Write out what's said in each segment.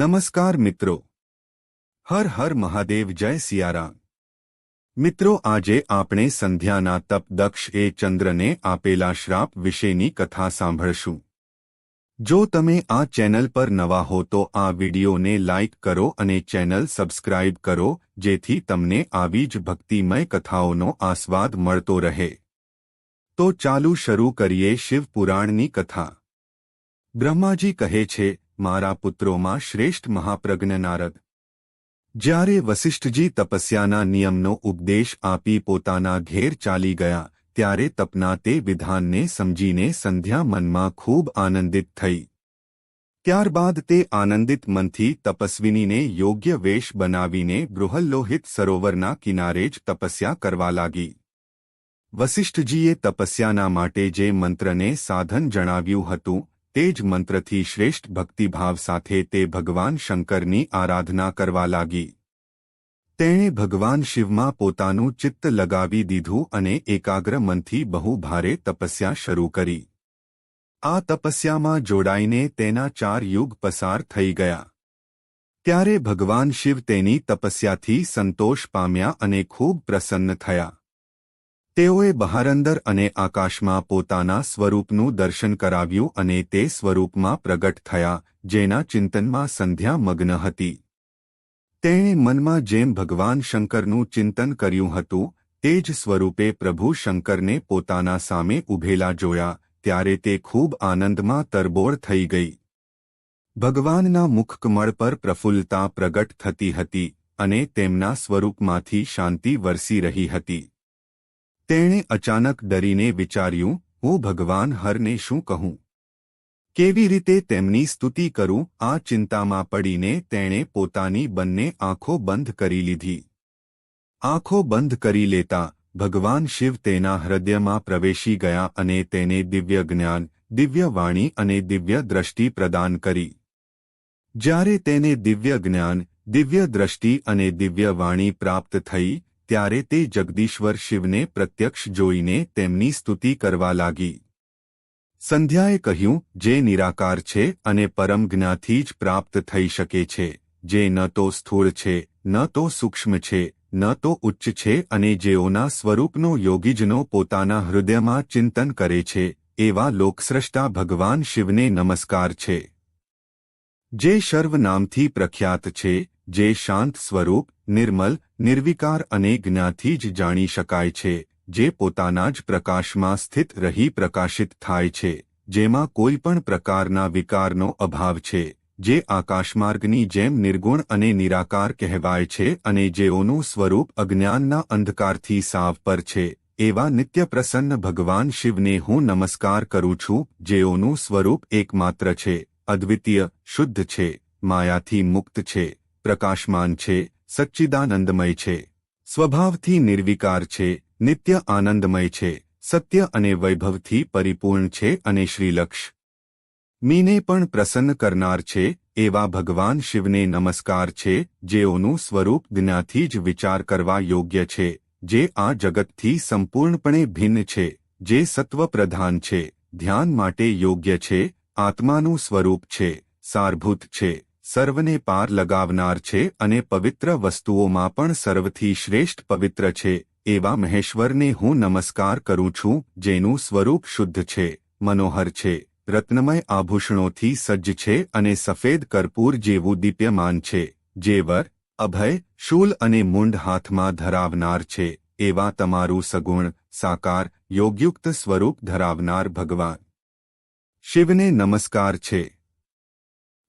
નમસ્કાર મિત્રો. હર હર મહાદેવ જય સિયારામ. મિત્રો, આજે આપણે સંધ્યાના તપ દક્ષ એ ચંદ્રને આપેલા શ્રાપ વિશેની કથા સાંભળશું. જો તમે આ ચેનલ પર નવા હો તો આ વિડિયોને લાઇક કરો અને ચેનલ સબસ્ક્રાઇબ કરો, જેથી તમને આવી જ ભક્તિમય કથાઓનો આસ્વાદ મળતો રહે. તો ચાલુ શરૂ કરીએ શિવપુરાણની કથા. બ્રહ્માજી કહે છે મારા પુત્રોમાં શ્રેષ્ઠ મહાપ્રજ્ઞ નારદ. જ્યારે વસિષ્ઠજી તપસ્યાના નિયમનો ઉપદેશ આપી પોતાના ઘેર ચાલી ગયા, ત્યારે તપના તે વિધાનને સમજીને સંધ્યા મનમાં ખૂબ આનંદિત થઈ. ત્યારબાદ તે આનંદિત મનથી તપસ્વિનીને યોગ્ય વેશ બનાવીને ગૃહલ્લોહિત સરોવરના કિનારે જ તપસ્યા કરવા લાગી. વસિષ્ઠજીએ તપસ્યાના માટે જે મંત્રને સાધન જણાવ્યું હતું તે જ મંત્રથી શ્રેષ્ઠ ભક્તિભાવ સાથે તે ભગવાન શંકરની આરાધના કરવા લાગી. તેણે ભગવાન શિવમાં પોતાનું ચિત્ત લગાવી દીધું અને એકાગ્ર મનથી બહુ ભારે તપસ્યા શરૂ કરી. આ તપસ્યામાં જોડાઈને તેના ચાર યુગ પસાર થઈ ગયા. ત્યારે ભગવાન શિવ તેની તપસ્યાથી સંતોષ પામ્યા અને ખૂબ પ્રસન્ન થયા. તેઓએ બહારંદર અને આકાશમાં પોતાના સ્વરૂપનું દર્શન કરાવ્યું અને તે સ્વરૂપમાં પ્રગટ થયા, જેના ચિંતનમાં સંધ્યા મગ્ન હતી. તેણે મનમાં જેમ ભગવાન શંકરનું ચિંતન કર્યું હતું, તે જ સ્વરૂપે પ્રભુ શંકરને પોતાના સામે ઉભેલા જોયા, ત્યારે તે ખૂબ આનંદમાં તરબોળ થઈ ગઈ. ભગવાનના મુખકમળ પર પ્રફુલ્લતા પ્રગટ થતી હતી અને તેમના સ્વરૂપમાંથી શાંતિ વરસી રહી હતી. તેણે અચાનક ડરીને વિચાર્યું, હું ભગવાન હરને શું કહું? કેવી રીતે તેમની સ્તુતિ કરું? આ ચિંતામાં પડીને તેણે પોતાની બંને આંખો બંધ કરી લીધી. આંખો બંધ કરી લેતા ભગવાન શિવ તેના હૃદયમાં પ્રવેશી ગયા અને તેને દિવ્ય જ્ઞાન, દિવ્ય વાણી અને દિવ્ય દ્રષ્ટિ પ્રદાન કરી. જ્યારે તેને દિવ્ય જ્ઞાન, દિવ્ય દ્રષ્ટિ અને દિવ્ય વાણી પ્રાપ્ત થઈ ત્યારે તે જગદીશ્વર શિવને પ્રત્યક્ષ જોઈને તેમની સ્તુતિ કરવા લાગી. સંધ્યાએ કહ્યું, જે નિરાકાર છે અને પરમ જ્ઞાથી જ પ્રાપ્ત થઈ શકે છે, જે ન તો સ્થૂળ છે, ન તો સૂક્ષ્મ છે, ન તો ઉચ્ચ છે અને જેઓના સ્વરૂપનો યોગીજનો પોતાના હૃદયમાં ચિંતન કરે છે, એવા લોકસ્રષ્ટા ભગવાન શિવને નમસ્કાર છે. જે શર્વ નામથી પ્રખ્યાત છે જે શાંત સ્વરૂપ, નિર્મલ, નિર્વિકાર અને જ્ઞાથી જ જાણી શકાય છે, જે પોતાના જ પ્રકાશમાં સ્થિત રહી પ્રકાશિત થાય છે, જેમાં કોઈ પણ પ્રકારના વિકારનો અભાવ છે, જે આકાશમાર્ગની જેમ નિર્ગુણ અને નિરાકાર કહેવાય છે અને જેઓનું સ્વરૂપ અજ્ઞાનના અંધકારથી સાવ પર છે, એવા નિત્ય પ્રસન્ન ભગવાન શિવને હું નમસ્કાર કરું છું, જેઓનું સ્વરૂપ એકમાત્ર છે, અદ્વિતીય, શુદ્ધ છે, માયાથી મુક્ત છે. પ્રકાશમાન છે, સચ્ચિદાનંદમય છે, સ્વભાવથી નિર્વિકાર છે, નિત્ય આનંદમય છે, સત્ય અને વૈભવથી પરિપૂર્ણ છે અને શ્રીલક્ષ. મીને પણ પ્રસન્ન કરનાર છે, એવા ભગવાન શિવને નમસ્કાર છે, જેઓનું સ્વરૂપ જ્ઞાથી જ વિચાર કરવા યોગ્ય છે, જે આ જગતથી સંપૂર્ણપણે ભિન્ન છે, જે સત્વપ્રધાન છે, ધ્યાન માટે યોગ્ય છે, આત્માનું સ્વરૂપ છે, સારભૂત છે. સર્વને પાર લગાવનાર છે અને પવિત્ર વસ્તુઓમાં પણ સર્વથી શ્રેષ્ઠ પવિત્ર છે, એવા મહેશ્વરને હું નમસ્કાર કરું છું, જેનું સ્વરૂપ શુદ્ધ છે, મનોહર છે, રત્નમય આભૂષણોથી સજ્જ છે અને સફેદ કરપૂર જેવું દીપ્યમાન છે, જે વર, અભય, શૂલ અને મુંડ હાથમાં ધરાવનાર છે, એવા તમારું સગુણ, સાકાર, યોગયુક્ત સ્વરૂપ ધરાવનાર ભગવાન. શિવને નમસ્કાર છે.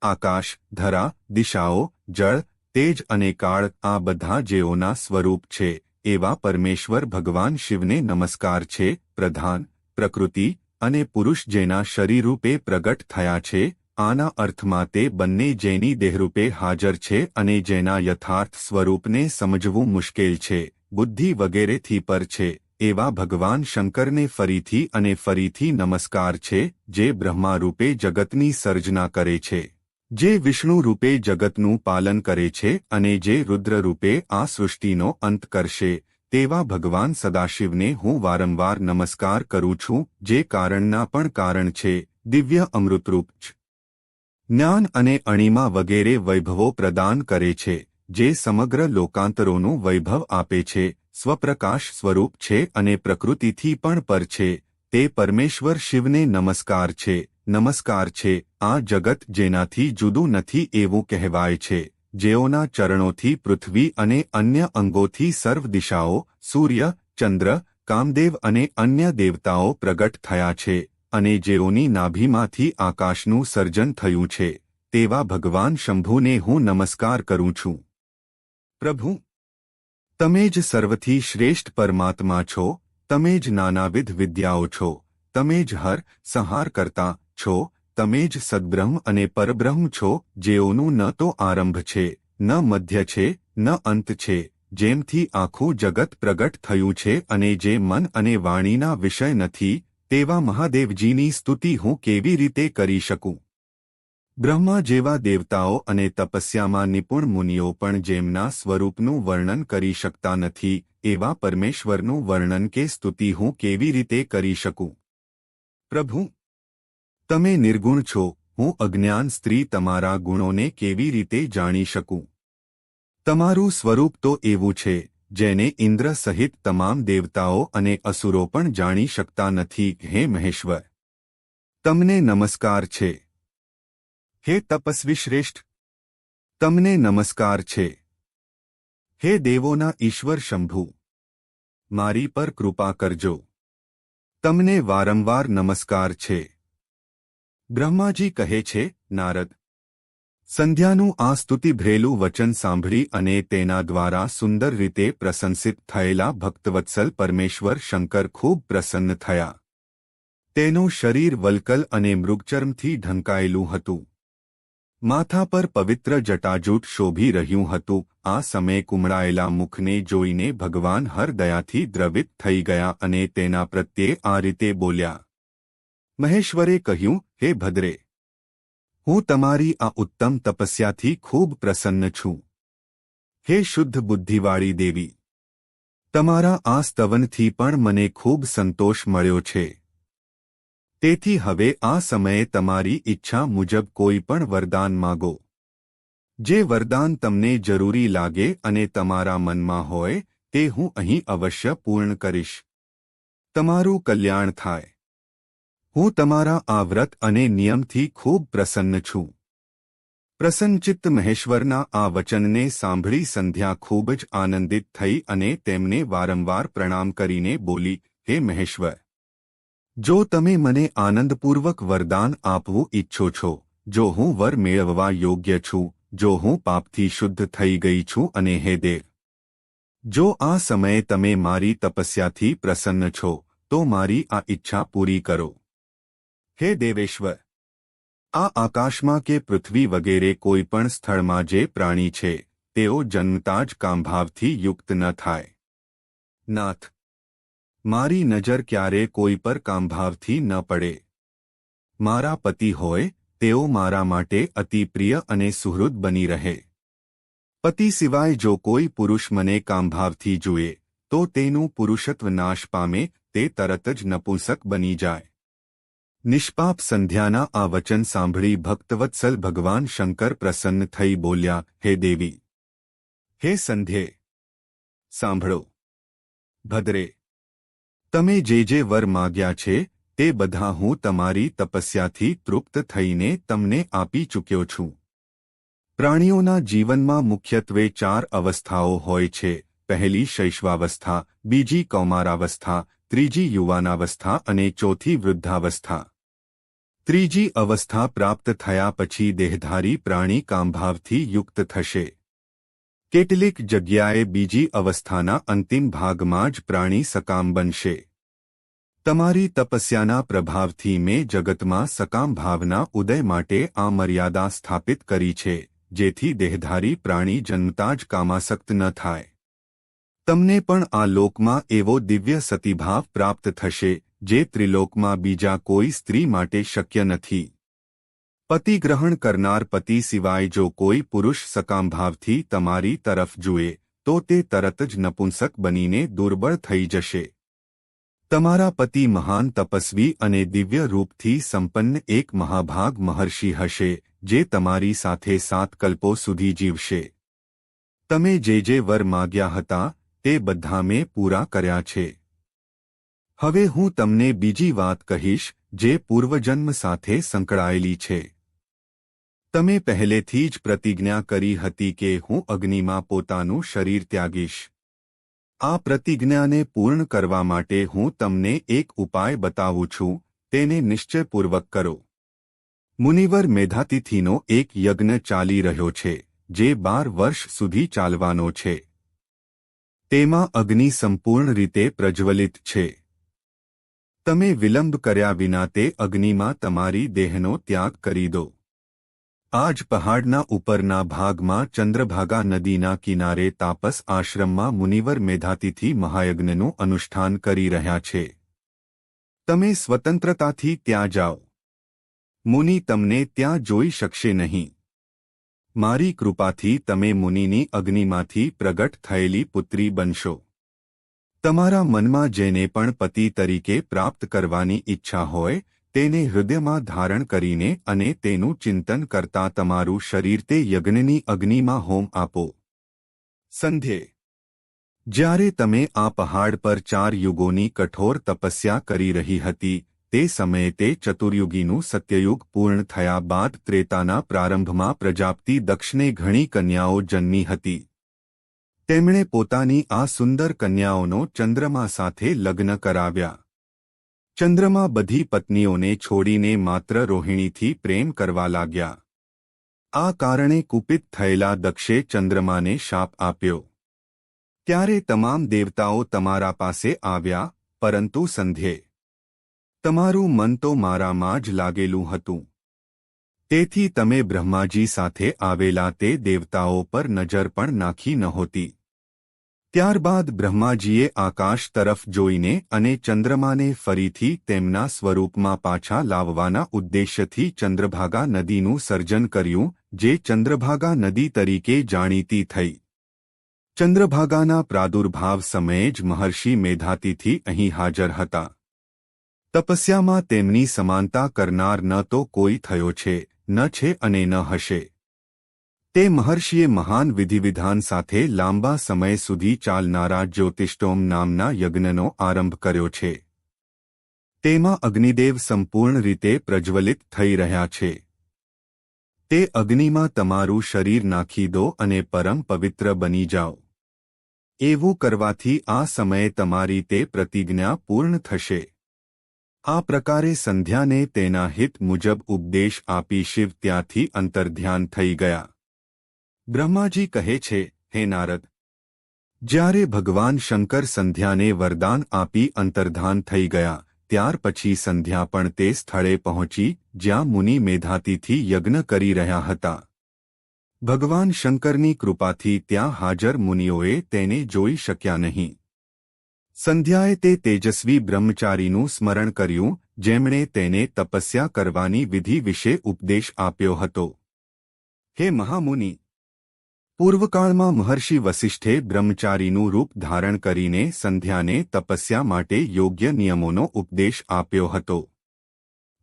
આકાશ, ધરા, દિશાઓ, જળ, તેજ અને કાળ આ બધા જેઓના સ્વરૂપ છે, એવા પરમેશ્વર ભગવાન શિવને નમસ્કાર છે, પ્રધાન, પ્રકૃતિ અને પુરુષ જેના શરીરરૂપે પ્રગટ થયા છે, આના અર્થમાં તે બંને જેની દેહરૂપે હાજર છે અને જેના યથાર્થ સ્વરૂપને સમજવું મુશ્કેલ છે, બુદ્ધિ વગેરેથી પર છે, એવા ભગવાન શંકરને ફરીથી અને ફરીથી નમસ્કાર છે, જે બ્રહ્મારૂપે જગતની સર્જના કરે છે. જે વિષ્ણુ રૂપે જગતનું પાલન કરે છે અને જે રુદ્ર રૂપે આ સૃષ્ટિનો અંત કરશે, તેવા ભગવાન સદાશિવને હું વારંવાર નમસ્કાર કરું છું, જે કારણના પણ કારણ છે, દિવ્ય અમૃતરૂપ જ્ઞાન અને અણિમા વગેરે વૈભવો પ્રદાન કરે છે, જે સમગ્ર લોકાંતરોનું વૈભવ આપે છે, સ્વપ્રકાશ સ્વરૂપ છે અને પ્રકૃતિથી પણ પર છે, તે પરમેશ્વર શિવને નમસ્કાર છે નમસ્કાર છે. આ જગત જેનાથી જુદું નથી એવું કહેવાય છે. જેઓના ચરણોથી પૃથ્વી અને અન્ય અંગોથી સર્વ દિશાઓ, સૂર્ય, ચંદ્ર, કામદેવ અને અન્ય દેવતાઓ પ્રગટ થયા છે અને જેઓની નાભીમાંથી આકાશનું સર્જન થયું છે. તેવા ભગવાન શંભુને હું નમસ્કાર કરું છું. પ્રભુ, તમે જ સર્વથી શ્રેષ્ઠ પરમાત્મા છો. તમે જ નાનાવિધ વિદ્યાઓ છો. તમે જ હર સંહાર કરતા છો, તમે જ સદબ્રહ્મ અને પરબ્રહ્મ છો, જેઓનું ન તો આરંભ છે, ન મધ્ય છે, ન અંત છે, જેમથી આખું જગત પ્રગટ થયું છે અને જે મન અને વાણીના વિષય નથી, તેવા મહાદેવજીની સ્તુતિ હું કેવી રીતે કરી શકું? બ્રહ્મા જેવા દેવતાઓ અને તપસ્યામાં નિપુણ મુનિઓ પણ જેમના સ્વરૂપનું વર્ણન કરી શકતા નથી, એવા પરમેશ્વરનું વર્ણન કે સ્તુતિ હું કેવી રીતે કરી શકું? પ્રભુ તમે નિર્ગુણ છો, હું અજ્ઞાન સ્ત્રી તમારા ગુણોને કેવી રીતે જાણી શકું? તમારું સ્વરૂપ તો એવું છે, જેને ઇન્દ્ર સહિત તમામ દેવતાઓ અને અસુરો પણ જાણી શકતા નથી, હે મહેશ્વર. તમને નમસ્કાર છે. હે તપસ્વી શ્રેષ્ઠ. તમને નમસ્કાર છે. હે દેવોના ઈશ્વર શંભુ. મારી પર કૃપા કરજો. તમને વારંવાર નમસ્કાર છે. બ્રહ્માજી કહે છે, નારદ, સંધ્યાનું આ સ્તુતિભરેલું વચન સાંભળી અને તેના દ્વારા સુંદર રીતે પ્રશંસિત થયેલા ભક્તવત્સલ પરમેશ્વર શંકર ખૂબ પ્રસન્ન થયા. તેનું શરીર વલ્કલ અને મૃગચર્મથી ઢંકાયેલું હતું. માથા પર પવિત્ર જટાજૂટ શોભી રહ્યું હતું. આ સમયે કુમળાયેલા મુખને જોઈને ભગવાન હરદયાથી દ્રવિત થઈ ગયા અને તેના પ્રત્યે આ રીતે બોલ્યા. મહેશ્વરે કહ્યું હે ભદ્રે, હું તમારી આ ઉત્તમ તપસ્યાથી ખૂબ પ્રસન્ન છું. હે શુદ્ધ બુદ્ધિવાળી દેવી, તમારા આ સ્તવનથી પણ મને ખૂબ સંતોષ મળ્યો છે. તેથી હવે આ સમયે તમારી ઈચ્છા મુજબ કોઈ પણ વરદાન માગો. જે વરદાન તમને જરૂરી લાગે અને તમારા મનમાં હોય, તે હું અહીં અવશ્ય પૂર્ણ કરીશ. તમારું કલ્યાણ થાય. હું તમારા આ વ્રત અને નિયમથી ખૂબ પ્રસન્ન છું. પ્રસન્નચિત્ત મહેશ્વરના આ વચનને સાંભળી સંધ્યા ખૂબ જ આનંદિત થઈ અને તેમને વારંવાર પ્રણામ કરીને બોલી, હે મહેશ્વર! જો તમે મને આનંદપૂર્વક વરદાન આપવું ઈચ્છો છો, જો હું વર મેળવવા યોગ્ય છું, જો હું પાપથી શુદ્ધ થઈ ગઈ છું અને હે દેવ! જો આ સમયે તમે મારી તપસ્યાથી પ્રસન્ન છો, તો મારી આ ઈચ્છા પૂરી કરો. હે દેવેશ્વર આ આકાશમાં કે પૃથ્વી વગેરે કોઈ પણ સ્થળમાં જે પ્રાણી છે, તેઓ જન્મતા જ કામભાવથી યુક્ત ન થાય. નાથ! મારી નજર ક્યારે કોઈ પર કામભાવથી ન પડે. મારા પતિ હોય, તેઓ મારા માટે અતિ પ્રિય અને સુહૃદ બની રહે. પતિ સિવાય જો કોઈ પુરુષ મને કામભાવથી જુએ, તો તેનું પુરુષત્વ નાશ પામે, તે તરત જ નપુંસક બની જાય. નિષ્પાપ સંધ્યાના આ વચન સાંભળી ભક્તવત્સલ ભગવાન શંકર પ્રસન્ન થઈ બોલ્યા, હે દેવી, હે સંધ્યે, સાંભળો. ભદ્રે, તમે જે જે વર માગ્યા છે, તે બધા હું તમારી તપસ્યાથી તૃપ્ત થઈને તમને આપી ચૂક્યો છું. પ્રાણીઓના જીવનમાં મુખ્યત્વે ચાર અવસ્થાઓ હોય છે. પહેલી શૈશવાવસ્થા, બીજી કૌમારાવસ્થા, ત્રીજી યુવાનાવસ્થા અને ચોથી વૃદ્ધાવસ્થા. ત્રીજી અવસ્થા પ્રાપ્ત થયા પછી દેહધારી પ્રાણી કામભાવથી યુક્ત થશે. કેટલીક જગ્યાએ બીજી અવસ્થાના અંતિમ ભાગમાં જ પ્રાણી સકામ બનશે. તમારી તપસ્યાના પ્રભાવથી મેં જગતમાં સકામ ભાવના ઉદય માટે આ મર્યાદા સ્થાપિત કરી છે, જેથી દેહધારી પ્રાણી જન્મતા જ કામાસક્ત ન થાય. તમને પણ આ લોકમાં એવો દિવ્ય સતીભાવ પ્રાપ્ત થશે, જે ત્રિલોકમાં બીજા કોઈ સ્ત્રી માટે શક્ય નથી. પતિ ગ્રહણ કરનાર પતિ સિવાય જો કોઈ પુરુષ સકામભાવથી તમારી તરફ જુએ, તો તે તરત જ નપુંસક બનીને દુર્બળ થઈ જશે. તમારા પતિ મહાન તપસ્વી અને દિવ્ય રૂપથી સંપન્ન એક મહાભાગ મહર્ષિ હશે, જે તમારી સાથે સાત કલ્પો સુધી જીવશે. તમે જે જે વર માગ્યા હતા તે બધા મેં પૂરા કર્યા છે. હવે હું તમને બીજી વાત કહીશ, જે પૂર્વજન્મ સાથે સંકળાયેલી છે. તમે પહેલેથી જ પ્રતિજ્ઞા કરી હતી કે હું અગ્નિમાં પોતાનું શરીર ત્યાગીશ. આ પ્રતિજ્ઞાને પૂર્ણ કરવા માટે હું તમને એક ઉપાય બતાવું છું, તેને નિશ્ચયપૂર્વક કરો. મુનિવર મેધાતિથિનો એક યજ્ઞ ચાલી રહ્યો છે, જે બાર વર્ષ સુધી ચાલવાનો છે. તેમાં અગ્નિ સંપૂર્ણ રીતે પ્રજ્વલિત છે. તમે વિલંબ કર્યા વિના તે અગ્નિમાં તમારી દેહનો ત્યાગ કરી દો. આજ પહાડના ઉપરના ભાગમાં ચંદ્રભાગા નદીના કિનારે તાપસ આશ્રમમાં મુનિવર મેધાતિથિ મહાયજ્ઞનું અનુષ્ઠાન કરી રહ્યા છે. તમે સ્વતંત્રતાથી ત્યાં જાઓ. મુનિ તમને ત્યાં જોઈ શકશે નહીં. મારી કૃપાથી તમે મુનિની અગ્નિમાંથી પ્રગટ થયેલી પુત્રી બનશો. તમારા મનમાં જેને પણ પતિ તરીકે પ્રાપ્ત કરવાની ઈચ્છા હોય, તેને હૃદયમાં ધારણ કરીને અને તેનું ચિંતન કરતા તમારું શરીર તે યજ્ઞની અગ્નિમાં હોમ આપો. સંધ્યે. જ્યારે તમે આ પહાડ પર ચાર યુગોની કઠોર તપસ્યા કરી રહી હતી તે સમયે તે ચતુર્યુગીનું સત્યયુગ પૂર્ણ થયા બાદ ત્રેતાના પ્રારંભમાં પ્રજાપતિ દક્ષને ઘણી કન્યાઓ જન્મી હતી. તેમણે પોતાની આ સુંદર કન્યાઓનો ચંદ્રમા સાથે લગ્ન કરાવ્યા. ચંદ્રમા બધી પત્નીઓને છોડીને માત્ર રોહિણીથી પ્રેમ કરવા લાગ્યા. આ કારણે કુપિત થયેલા દક્ષે ચંદ્રમાને શાપ આપ્યો. ત્યારે તમામ દેવતાઓ તમારા પાસે આવ્યા, પરંતુ સંધ્યે તમારું મન તો મારામાં જ લાગેલું હતું. તેથી તમે બ્રહ્માજી સાથે આવેલા તે દેવતાઓ પર નજર પણ નાખી નહોતી. ત્યારબાદ બ્રહ્માજીએ આકાશ તરફ જોઈને અને ચંદ્રમાને ફરીથી તેમના સ્વરૂપમાં પાછા લાવવાના ઉદ્દેશ્યથી ચંદ્રભાગા નદીનું સર્જન કર્યું, જે ચંદ્રભાગા નદી તરીકે જાણીતી થઈ. ચંદ્રભાગાના પ્રાદુર્ભાવ સમયે જ મહર્ષિ મેધાતિથી અહીં હાજર હતા. તપસ્યામાં તેમની સમાનતા કરનાર ન તો કોઈ થયો છે, ન છે અને ન હશે. તે મહર્ષિએ મહાન વિધિવિધાન સાથે લાંબા સમય સુધી ચાલનારા જ્યોતિષ્ટોમ નામના યજ્ઞનો આરંભ કર્યો છે. તેમાં અગ્નિદેવ સંપૂર્ણ રીતે પ્રજ્વલિત થઈ રહ્યા છે. તે અગ્નિમાં તમારું શરીર નાખી દો અને પરમ પવિત્ર બની જાઓ. એવું કરવાથી આ સમયે તમારી તે પ્રતિજ્ઞા પૂર્ણ થશે. આ પ્રકારે સંધ્યાને તેના હિત મુજબ ઉપદેશ આપી શિવ ત્યાંથી અંતર્ધ્યાન થઈ ગયા. બ્રહ્માજી કહે છે, હે નારદ, જ્યારે ભગવાન શંકર સંધ્યાને વરદાન આપી અંતર્ધાન થઈ ગયા, ત્યાર પછી સંધ્યા પણ તે સ્થળે પહોંચી, જ્યાં મુનિ મેધાતિથી યજ્ઞ કરી રહ્યા હતા. ભગવાન શંકરની કૃપાથી ત્યાં હાજર મુનિઓએ તેને જોઈ શક્યા નહીં. સંધ્યાએ તે તેજસ્વી બ્રહ્મચારીનું સ્મરણ કર્યું, જેમણે તેને તપસ્યા કરવાની વિધિ વિશે ઉપદેશ આપ્યો હતો. હે મહામુનિ! પૂર્વકાળમાં મહર્ષિ વસિષ્ઠે બ્રહ્મચારીનું રૂપ ધારણ કરીને સંધ્યાને તપસ્યા માટે યોગ્ય નિયમોનો ઉપદેશ આપ્યો હતો.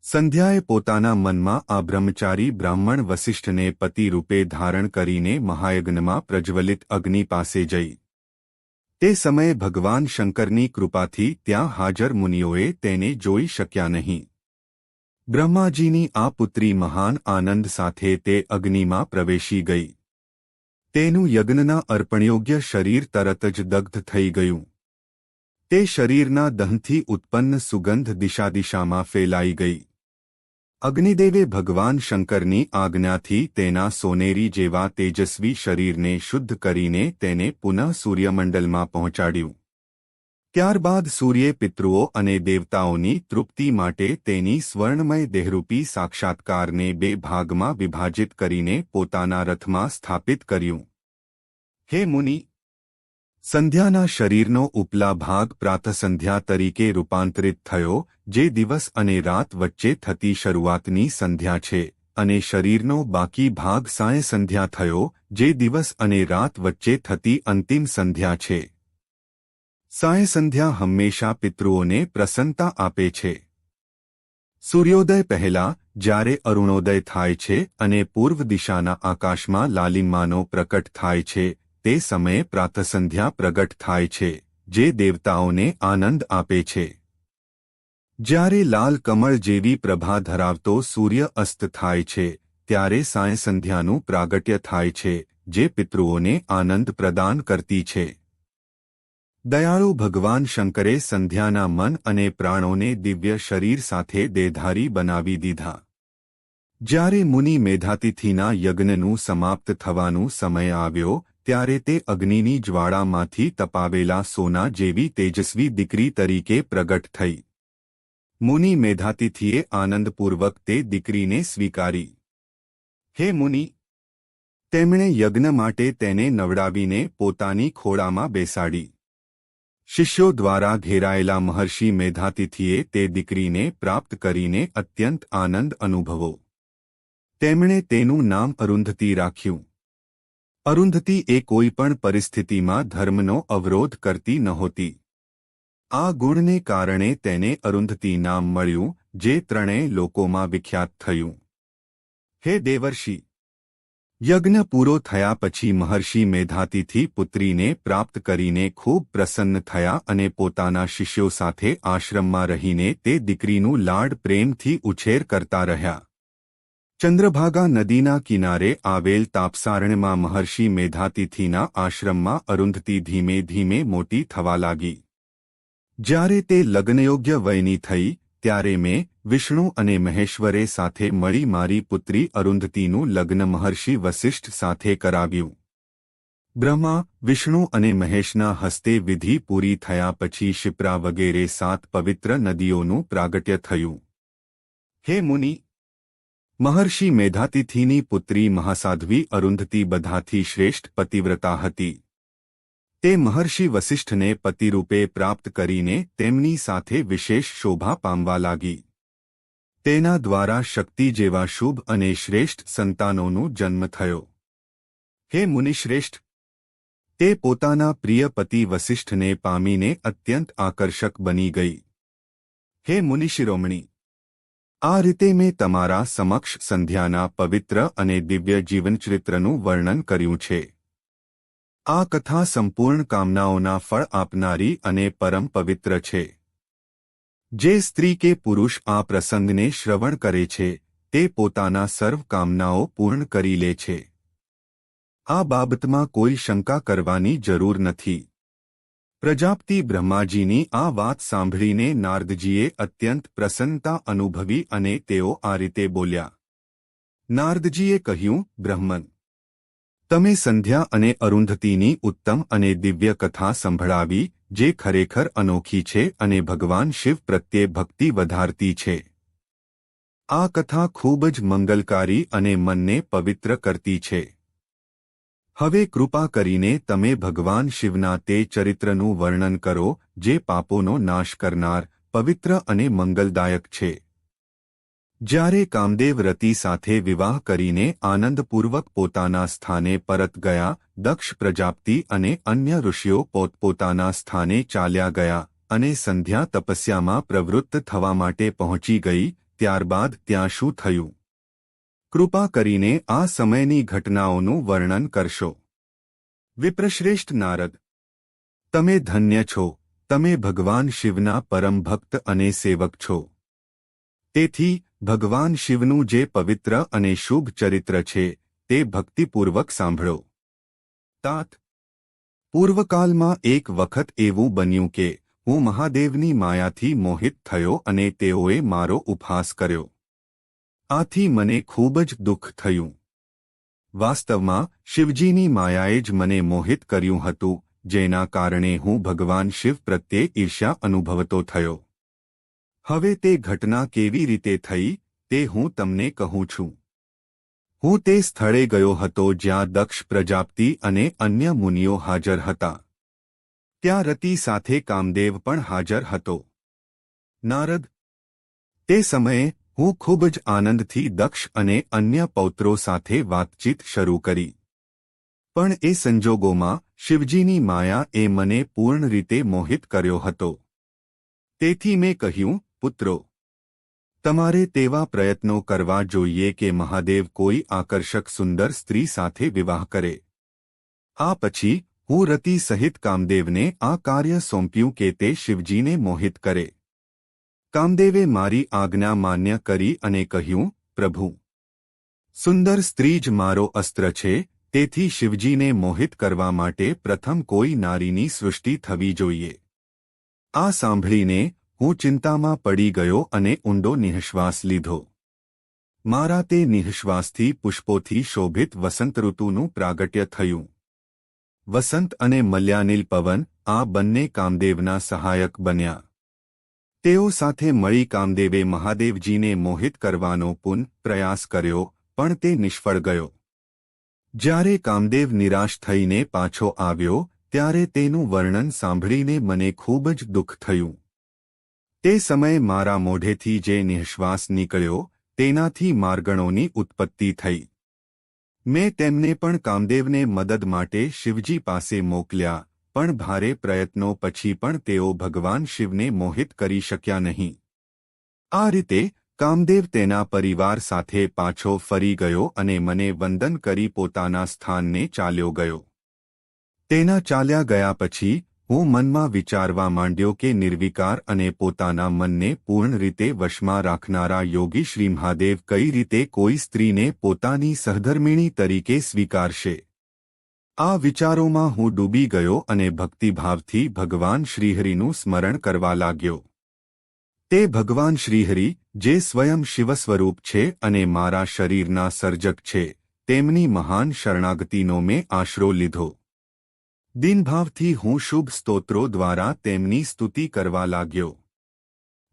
સંધ્યાએ પોતાના મનમાં આ બ્રહ્મચારી બ્રાહ્મણ વસિષ્ઠને પતિ રૂપે ધારણ કરીને મહાયજ્ઞમાં પ્રજ્વલિત અગ્નિ પાસે જઈ. તે સમયે ભગવાન શંકરની કૃપાથી ત્યાં હાજર મુનિઓએ તેને જોઈ શક્યા નહીં. બ્રહ્માજીની આ પુત્રી મહાન આનંદ સાથે તે અગ્નિમાં પ્રવેશી ગઈ. તેનું યજ્ઞના અર્પણયોગ્ય શરીર તરત જ દગ્ધ થઈ ગયું. તે શરીરના દહનથી ઉત્પન્ન સુગંધ દિશા દિશામાં ફેલાઈ ગઈ. અગ્નિદેવે ભગવાન શંકરની આજ્ઞાથી તેના સોનેરી જેવા તેજસ્વી શરીરને શુદ્ધ કરીને તેને પુનઃ સૂર્યમંડલમાં પહોંચાડ્યું. ત્યારબાદ સૂર્યે પિતૃઓ અને દેવતાઓની તૃપ્તિ માટે તેની સ્વર્ણમય દેહરૂપી સાક્ષાત્કારને બે ભાગમાં વિભાજિત કરીને પોતાના રથમાં સ્થાપિત કર્યું. હે મુનિ સંધ્યાના શરીરનો ઉપલા ભાગ પ્રાતસંધ્યા તરીકે રૂપાંતરિત થયો, જે દિવસ અને રાત વચ્ચે થતી શરૂઆતની સંધ્યા છે, અને શરીરનો બાકી ભાગ સાંય સંધ્યા થયો, જે દિવસ અને રાત વચ્ચે થતી અંતિમ સંધ્યા છે. સાંય સંધ્યા હંમેશા પિતૃઓને પ્રસન્નતા આપે છે. સૂર્યોદય પહેલા, જ્યારે અરુણોદય થાય છે અને પૂર્વ દિશાના આકાશમાં લાલિમાનો પ્રકટ થાય છે તે સમયે પ્રાતસંધ્યા પ્રગટ થાય છે, જે દેવતાઓને આનંદ આપે છે. જ્યારે લાલ કમળ જેવી પ્રભા ધરાવતો સૂર્ય અસ્ત થાય છે, ત્યારે સાંય સંધ્યાનું પ્રાગટ્ય થાય છે, જે પિતૃઓને આનંદ પ્રદાન કરતી છે. દયાળુ ભગવાન શંકરે સંધ્યાના મન અને પ્રાણોને દિવ્ય શરીર સાથે દેધારી બનાવી દીધા. જ્યારે મુનિ મેધાતિથિના યજ્ઞનું સમાપ્ત થવાનું સમય આવ્યો ત્યારે તે અગ્નિની જ્વાળામાંથી તપાવેલા સોના જેવી તેજસ્વી દીકરી તરીકે પ્રગટ થઈ. મુનિ મેધાતિથિએ આનંદપૂર્વક તે દીકરીને સ્વીકારી. હે મુનિ! તેમણે યજ્ઞ માટે તેને નવડાવીને પોતાની ખોળામાં બેસાડી. શિષ્યો દ્વારા ઘેરાયેલા મહર્ષિ મેધાતિથિએ તે દીકરીને પ્રાપ્ત કરીને અત્યંત આનંદ અનુભવો. તેમણે તેનું નામ અરુંધતી રાખ્યું. અરુંધતી એ કોઈપણ પરિસ્થિતિમાં ધર્મનો અવરોધ કરતી નહોતી. આ ગુણને કારણે તેને અરુંધતી નામ મળ્યું, જે ત્રણેય લોકોમાં વિખ્યાત થયું. હે દેવર્ષિ! યજ્ઞ પૂરો થયા પછી મહર્ષિ મેધાતિથી પુત્રીને પ્રાપ્ત કરીને ખૂબ પ્રસન્ન થયા અને પોતાના શિષ્યો સાથે આશ્રમમાં રહીને તે દીકરીનું લાડ પ્રેમથી ઉછેર કરતા રહ્યા. ચંદ્રભાગા નદીના કિનારે આવેલ તાપસારણમાં મહર્ષિ મેધાતિથિના આશ્રમમાં અરુંધતી ધીમે ધીમે મોટી થવા લાગી. જ્યારે તે લગ્નયોગ્ય વયની થઈ, ત્યારે મેં વિષ્ણુ અને મહેશ્વરે સાથે મળી મારી પુત્રી અરુંધતીનું લગ્ન મહર્ષિ વસિષ્ઠ સાથે કરાવ્યું. બ્રહ્મા, વિષ્ણુ અને મહેશના હસ્તે વિધિ પૂરી થયા પછી શિપ્રા વગેરે સાત પવિત્ર નદીઓનું પ્રાગટ્ય થયું. હે મુનિ મહર્ષિ મેધાતિથિની પુત્રી મહાસાધ્વી અરુંધતી બધાથી શ્રેષ્ઠ પતિવ્રતા હતી. તે મહર્ષિ વસિષ્ઠને પતિરૂપે પ્રાપ્ત કરીને તેમની સાથે વિશેષ શોભા પામવા લાગી. તેના દ્વારા શક્તિ જેવા શુભ અને શ્રેષ્ઠ સંતાનોનું જન્મ થયો. હે મુનિશ્રેષ્ઠ! તે પોતાના પ્રિય પતિ વસિષ્ઠને પામીને અત્યંત આકર્ષક બની ગઈ. હે મુનિશિરોમણી! આ રીતે મેં તમારા સમક્ષ સંધ્યાના પવિત્ર અને દિવ્ય જીવનચરિત્રનું વર્ણન કર્યું છે. આ કથા સંપૂર્ણ કામનાઓના ફળ આપનારી અને પરમ પવિત્ર છે. જે સ્ત્રી કે પુરુષ આ પ્રસંગને શ્રવણ કરે છે, તે પોતાના સર્વ કામનાઓ પૂર્ણ કરી લે છે. આ બાબતમાં કોઈ શંકા કરવાની જરૂર નથી. પ્રજાપતિ બ્રહ્માજીની આ વાત સાંભળીને નારદજીએ અત્યંત પ્રસન્નતા અનુભવી અને તેઓ આ રીતે બોલ્યા. નારદજીએ કહ્યું, બ્રહ્મન, તમે સંધ્યા અને અરુંધતીની ઉત્તમ અને દિવ્ય કથા સંભળાવી, જે ખરેખર અનોખી છે અને ભગવાન શિવ પ્રત્યે ભક્તિ વધારતી છે. આ કથા ખૂબ જ મંગલકારી અને મનને પવિત્ર કરતી છે. હવે કૃપા કરીને તમે ભગવાન શિવના તે ચરિત્રનું વર્ણન કરો, જે પાપોનો નાશ કરનાર, પવિત્ર અને મંગલદાયક છે. જ્યારે કામદેવ રતિ સાથે વિવાહ કરીને આનંદપૂર્વક પોતાના સ્થાને પરત ગયા, દક્ષ પ્રજાપતિ અને અન્ય ઋષિઓ પોતપોતાના સ્થાને ચાલ્યા ગયા અને સંધ્યા તપસ્યામાં પ્રવૃત્ત થવા માટે પહોંચી ગઈ, ત્યારબાદ ત્યાં શું થયું? કૃપા કરીને આ સમયની ઘટનાઓનું વર્ણન કરશો. વિપ્રશ્રેષ્ઠ નારદ, તમે ધન્ય છો, તમે ભગવાન શિવના પરમ ભક્ત અને સેવક છો. તેથી, ભગવાન શિવનું જે પવિત્ર અને શુભ ચરિત્ર છે, તે ભક્તિપૂર્વક સાંભળો. તાત, પૂર્વકાલમાં એક વખત એવું બન્યું કે, હું મહાદેવની માયાથી મોહિત થયો અને તેઓએ મારો ઉપહાસ કર્યો. આથી મને ખૂબ જ દુઃખ થયું. વાસ્તવમાં, શિવજીની માયાએ જ મને મોહિત કર્યું હતું, જેના કારણે હું ભગવાન શિવ પ્રત્યે ઈર્ષ્યા અનુભવતો થયો. હવે તે ઘટના કેવી રીતે થઈ, તે હું તમને કહું છું. હું તે સ્થળે ગયો હતો જ્યાં દક્ષ પ્રજાપતિ અને અન્ય મુનિઓ હાજર હતા. ત્યાં રતિ સાથે કામદેવ પણ હાજર હતો. નારદ, તે સમયે હું ખૂબ જ આનંદથી દક્ષ અને અન્ય પૌત્રો સાથે વાતચીત શરૂ કરી. પણ એ સંજોગોમાં શિવજીની માયા એ મને પૂર્ણ રીતે મોહિત કર્યો હતો. તેથી મેં કહ્યું, પુત્રો, તમારે તેવા પ્રયત્નો કરવા જોઈએ કે મહાદેવ કોઈ આકર્ષક સુંદર સ્ત્રી સાથે વિવાહ કરે. આ પછી હું રતિ સહિત કામદેવને આ કાર્ય સોંપ્યું કે તે શિવજીને મોહિત કરે. કામદેવે મારી આજ્ઞા માન્ય કરી અને કહ્યું, પ્રભુ, સુંદર સ્ત્રી જ મારો અસ્ત્ર છે, તેથી શિવજીને મોહિત કરવા માટે પ્રથમ કોઈ નારીની સૃષ્ટિ થવી જોઈએ. આ સાંભળીને હું ચિંતામાં પડી ગયો અને ઊંડો નિઃશ્વાસ લીધો. મારા તે નિઃશ્વાસથી પુષ્પોથી શોભિત વસંત ઋતુનું પ્રાગટ્ય થયું. વસંત અને મલ્યાનિલ પવન આ બંને કામદેવના સહાયક બન્યા. તેઓ સાથે મળી કામદેવે મહાદેવજીને મોહિત કરવાનો પુન પ્રયાસ કર્યો, પણ તે નિષ્ફળ ગયો. જ્યારે કામદેવ નિરાશ થઈને પાછો આવ્યો, ત્યારે તેનું વર્ણન સાંભળીને મને ખૂબ જ દુઃખ થયું. તે સમયે મારા મોઢેથી જે નિઃશ્વાસ નીકળ્યો, તેનાથી માર્ગણોની ઉત્પત્તિ થઈ. મેં તેમને પણ કામદેવને મદદ માટે શિવજી પાસે મોકલ્યા પણ ભારે પ્રયત્નો પછી પણ તેઓ ભગવાન શિવને મોહિત કરી શક્યા નહીં. આ રીતે કામદેવ તેના પરિવાર સાથે પાછો ફરી ગયો અને મને વંદન કરી પોતાના સ્થાનને ચાલ્યો ગયો. તેના ચાલ્યા ગયા પછી હું મનમાં વિચારવા માંડ્યો કે નિર્વિકાર અને પોતાના મનને પૂર્ણ રીતે વશમાં રાખનારા યોગી શ્રી મહાદેવ કઈ રીતે કોઈ સ્ત્રીને પોતાની સહધર્મિણી તરીકે સ્વીકારશે. આ વિચારોમાં હું ડૂબી ગયો અને ભક્તિભાવથી ભગવાન શ્રીહરિનું સ્મરણ કરવા લાગ્યો. તે ભગવાન શ્રીહરિ, જે સ્વયં શિવ સ્વરૂપ છે અને મારા શરીરના સર્જક છે, તેમની મહાન શરણાગતિનો મેં આશરો લીધો. દિનભાવથી હું શુભ સ્તોત્રો દ્વારા તેમની સ્તુતિ કરવા લાગ્યો.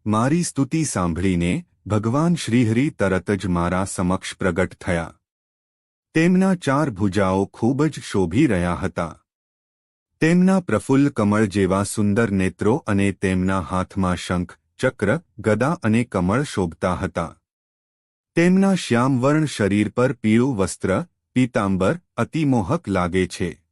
મારી સ્તુતિ સાંભળીને ભગવાન શ્રીહરિ તરત જ મારા સમક્ષ પ્રગટ થયા. તેમના ચાર ભુજાઓ ખૂબ જ શોભી રહ્યા હતા. તેમના પ્રફુલ્લ કમળ જેવા સુંદર નેત્રો અને તેમના હાથમાં શંખ, ચક્ર, ગદા અને કમળ શોભતા હતા. તેમના શ્યામવર્ણ શરીર પર પીળું વસ્ત્ર, પીતાંબર, અતિમોહક લાગે છે.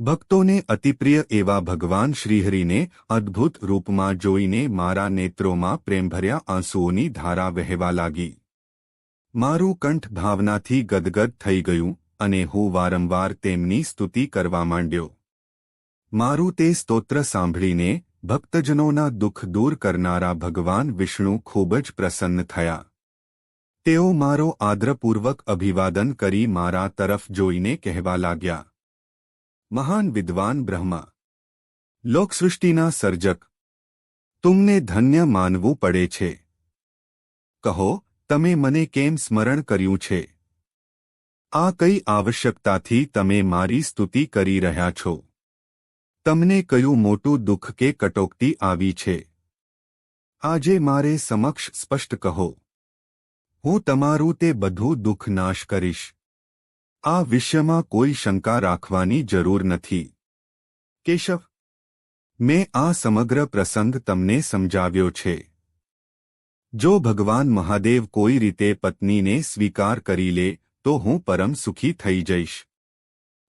ભક્તોને અતિપ્રિય એવા ભગવાન શ્રીહરિને અદ્ભુત રૂપમાં જોઈને મારા નેત્રોમાં પ્રેમભર્યા આંસુઓની ધારા વહેવા લાગી. મારું કંઠ ભાવનાથી ગદગદ થઈ ગયું અને હું વારંવાર તેમની સ્તુતિ કરવા માંડ્યો. મારું તે સ્તોત્ર સાંભળીને ભક્તજનોના દુઃખ દૂર કરનારા ભગવાન વિષ્ણુ ખૂબ જ પ્રસન્ન થયા. તેઓ મારો આદ્રપૂર્વક અભિવાદન કરી મારા તરફ જોઈને કહેવા લાગ્યા. મહાન વિદ્વાન બ્રહ્મા! લોકસૃષ્ટિના સર્જક! તુમને ધન્ય માનવું પડે છે. કહો તમે મને કેમ સ્મરણ કર્યું છે? આ કઈ આવશ્યકતાથી તમે મારી સ્તુતિ કરી રહ્યા છો? તમને કયું મોટું દુઃખ કે કટોકટી આવી છે? આજે મારે સમક્ષ સ્પષ્ટ કહો. હું તમારું તે બધું દુઃખ નાશ કરીશ. આ વિષયમાં કોઈ શંકા રાખવાની જરૂર નથી. કેશવ, મેં આ સમગ્ર પ્રસંગ તમને સમજાવ્યો છે. જો ભગવાન મહાદેવ કોઈ રીતે પત્નીને સ્વીકાર કરી લે, તો હું પરમ સુખી થઈ જઈશ.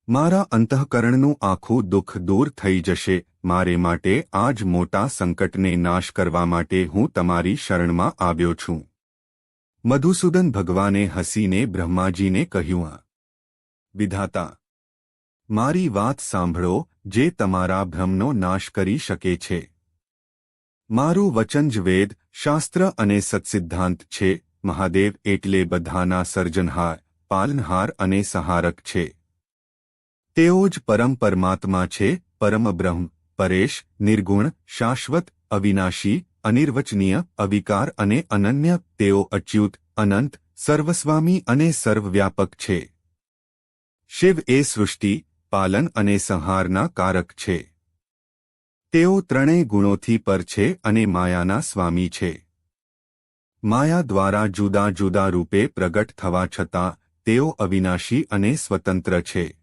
મારા અંતઃકરણનું આખું દુઃખ દૂર થઈ જશે, મારે માટે આ જ મોટા સંકટને નાશ કરવા માટે હું તમારી શરણમાં આવ્યો છું. મધુસૂદન ભગવાને હસીને બ્રહ્માજીને કહ્યું વિધાતા, મારી વાત સાંભળો, જે તમારા ભ્રમનો નાશ કરી શકે છે. મારું વચન જ વેદ, શાસ્ત્ર અને સત્સિદ્ધાંત છે. મહાદેવ એટલે બધાના સર્જનહાર, પાલનહાર અને સહારક છે. તેઓ જ પરમ પરમાત્મા છે, પરમ બ્રહ્મ, પરેશ, નિર્ગુણ, શાશ્વત, અવિનાશી, અનિર્વચનીય, અવિકાર અને અનન્ય. તેઓ અચ્યુત, અનંત, સર્વસ્વામી અને સર્વવ્યાપક છે. શિવ એ સૃષ્ટિ, પાલન અને સંહારના કારક છે. તેઓ ત્રણેય ગુણોથી પર છે અને માયાના સ્વામી છે. માયા દ્વારા જુદા જુદા રૂપે પ્રગટ થવા છતાં, તેઓ અવિનાશી અને સ્વતંત્ર છે.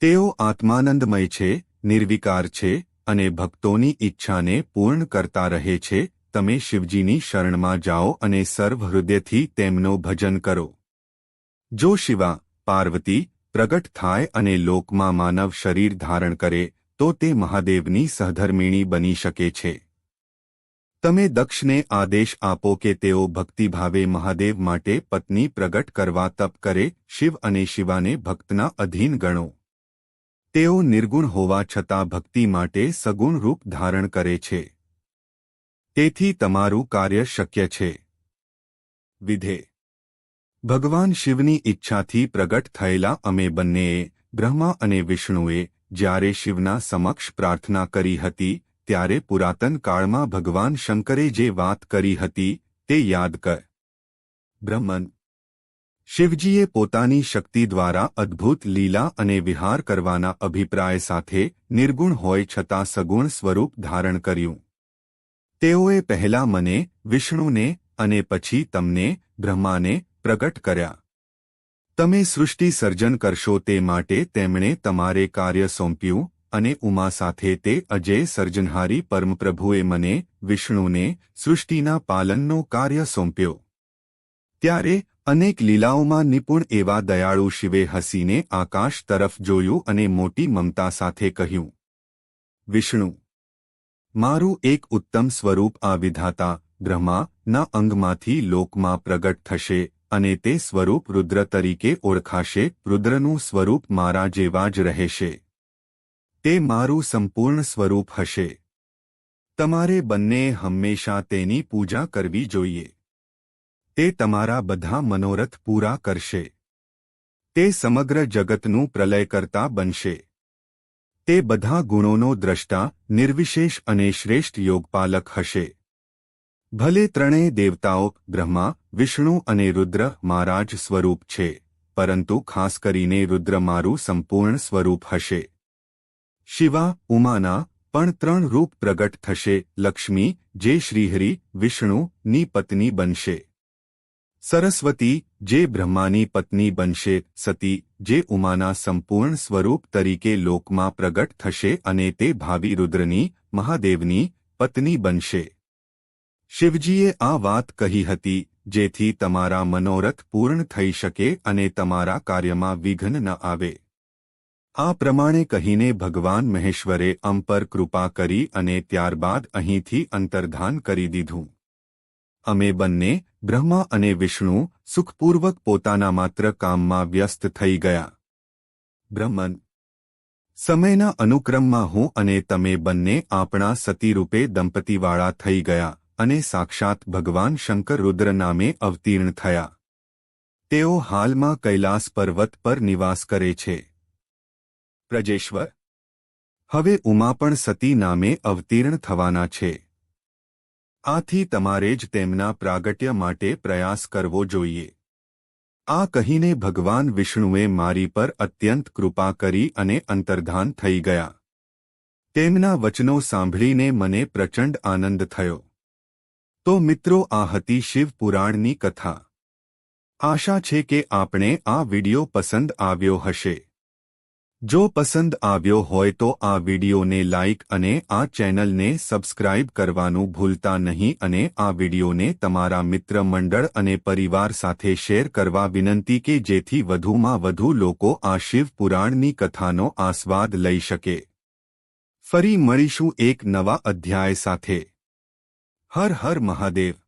તેઓ આત્માનંદમય છે, નિર્વિકાર છે અને ભક્તોની ઈચ્છાને પૂર્ણ કરતા રહે છે. તમે શિવજીની શરણમાં જાઓ અને સર્વ હૃદયથી તેમનો ભજન કરો. જો શિવા, પાર્વતી પ્રગટ થાય અને લોકમાં માનવ શરીર ધારણ કરે તો તે મહાદેવની સહધર્મિણી બની શકે છે. તમે દક્ષને આદેશ આપો કે તેઓ ભક્તિભાવે મહાદેવ માટે પત્ની પ્રગટ કરવા તપ કરે, શિવ અને શિવાને ભક્તના અધીન ગણો. તેઓ નિર્ગુણ હોવા છતાં ભક્તિ માટે સગુણ રૂપ ધારણ કરે છે. તેથી તમારું કાર્ય શક્ય છે. વિધે. ભગવાન શિવની ઈચ્છાથી પ્રગટ થયેલા અમે બંનેએ, બ્રહ્મા અને વિષ્ણુએ જ્યારે શિવના સમક્ષ પ્રાર્થના કરી હતી, ત્યારે પુરાતન કાળમાં ભગવાન શંકરે જે વાત કરી હતી, તે યાદ કર. બ્રહ્મન. શિવજીએ પોતાની શક્તિ દ્વારા અદ્ભુત લીલા અને વિહાર કરવાના અભિપ્રાય સાથે નિર્ગુણ હોય છતાં સગુણ સ્વરૂપ ધારણ કર્યું. તેઓએ પહેલા મને, વિષ્ણુને અને પછી તમને, બ્રહ્માને પ્રગટ કર્યા. તમે સૃષ્ટિ સર્જન કરશો તે માટે તેમણે તમારે કાર્ય સોંપ્યું અને ઉમા સાથે તે અજય સર્જનહારી પરમપ્રભુએ મને, વિષ્ણુને, સૃષ્ટિના પાલનનો કાર્ય સોંપ્યો. ત્યારે અનેક લીલાઓમાં નિપુણ એવા દયાળુ શિવે હસીને આકાશ તરફ જોયું અને મોટી મમતા સાથે કહ્યું, વિષ્ણુ, મારું એક ઉત્તમ સ્વરૂપ આ વિધાતા બ્રહ્માના અંગમાંથી લોકમાં પ્રગટ થશે અને તે સ્વરૂપ રુદ્ર તરીકે ઓળખાશે, રુદ્રનું સ્વરૂપ મારા જેવા જ રહેશે. તે મારું સંપૂર્ણ સ્વરૂપ હશે. તમારે બંને હંમેશા તેની પૂજા કરવી જોઈએ. તે તમારા બધા મનોરથ પૂરા કરશે. તે સમગ્ર જગતનું પ્રલય કરતા બનશે. તે બધા ગુણોનો દ્રષ્ટા, નિર્વિશેષ અને શ્રેષ્ઠ યોગપાલક હશે. ભલે ત્રણેય દેવતાઓ, બ્રહ્મા વિષ્ણુ અને રુદ્ર મારા જ સ્વરૂપ છે, પરંતુ ખાસ કરીને રુદ્ર મારું સંપૂર્ણ સ્વરૂપ હશે. શિવા, ઉમાના, પણ ત્રણ રૂપ પ્રગટ થશે, લક્ષ્મી, જે શ્રીહરિ વિષ્ણુની પત્ની બનશે. સરસ્વતી, જે બ્રહ્માની પત્ની બનશે, સતી, જે ઉમાના સંપૂર્ણ સ્વરૂપ તરીકે લોકમાં પ્રગટ થશે અને તે ભાવિ રુદ્રની, મહાદેવની, પત્ની બનશે. શિવજીએ આ વાત કહી હતી જેથી તમારા મનોરથ પૂર્ણ થઈ શકે અને તમારા કાર્યમાં વિઘ્ન ન આવે. આ પ્રમાણે કહીને ભગવાન મહેશ્વરે અમ પર કૃપા કરી અને ત્યારબાદ અહીંથી અંતર્ધાન કરી દીધું. અમે બંને, બ્રહ્મા અને વિષ્ણુ, સુખપૂર્વક પોતાના માત્ર કામમાં વ્યસ્ત થઈ ગયા. બ્રહ્મન, સમયના અનુક્રમમાં હું અને તમે બંને આપણા સતીરૂપે દંપતીવાળા થઈ ગયા. અને સાક્ષાત ભગવાન શંકર રુદ્ર નામે અવતીર્ણ થયા. તેઓ હાલમાં કૈલાસ પર્વત પર નિવાસ કરે છે. પ્રજેશ્વર, હવે ઉમા પણ સતી નામે અવતીર્ણ થવાના છે. આથી તમારે જ તેમના પ્રાગટ્ય માટે પ્રયાસ કરવો જોઈએ. આ કહીને ભગવાન વિષ્ણુએ મારી પર અત્યંત કૃપા કરી અને અંતર્ધાન થઈ ગયા. તેમના વચનો સાંભળીને મને પ્રચંડ આનંદ થયો. તો મિત્રો આ હતી શિવ પુરાણની કથા. આશા છે કે આપણે આ વિડિયો પસંદ આવ્યો હશે. જો પસંદ આવ્યો હોય તો આ વિડિયોને લાઇક અને આ ચેનલને સબસ્ક્રાઇબ કરવાનું ભૂલતા નહીં અને આ વિડિયોને તમારા મિત્ર મંડળ અને પરિવાર સાથે શેર કરવા વિનંતી કે જેથી વધુમાં વધુ લોકો આ શિવ પુરાણની કથાનો આસ્વાદ લઈ શકે. ફરી મળીશું એક નવા અધ્યાય સાથે. હર હર મહાદેવ.